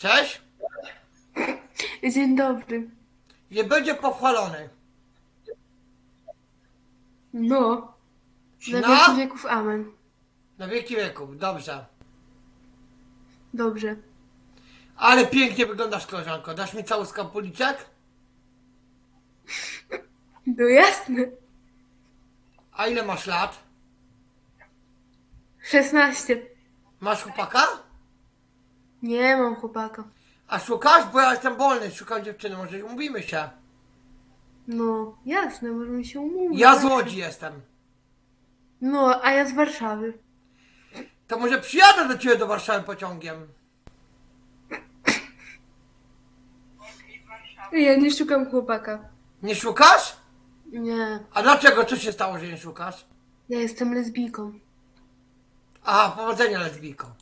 Cześć. Dzień dobry. Nie będzie pochwalony. No. Na No. wieki wieków amen. Na wieki wieków. Dobrze. Dobrze. Ale pięknie wyglądasz, koleżanko. Dasz mi cały skapuliczek? No jasne. A ile masz lat? 16. Masz chłopaka? Nie mam chłopaka. A szukasz? Bo ja jestem wolny. Szukam dziewczyny. Może umówimy się. No, jasne, możemy się umówić. Ja z Łodzi jestem. No, a ja z Warszawy. To może przyjadę do ciebie do Warszawy pociągiem. Ja nie szukam chłopaka. Nie szukasz? Nie. A dlaczego? Co się stało, że nie szukasz? Ja jestem lesbijką. Aha, powodzenia lesbijko.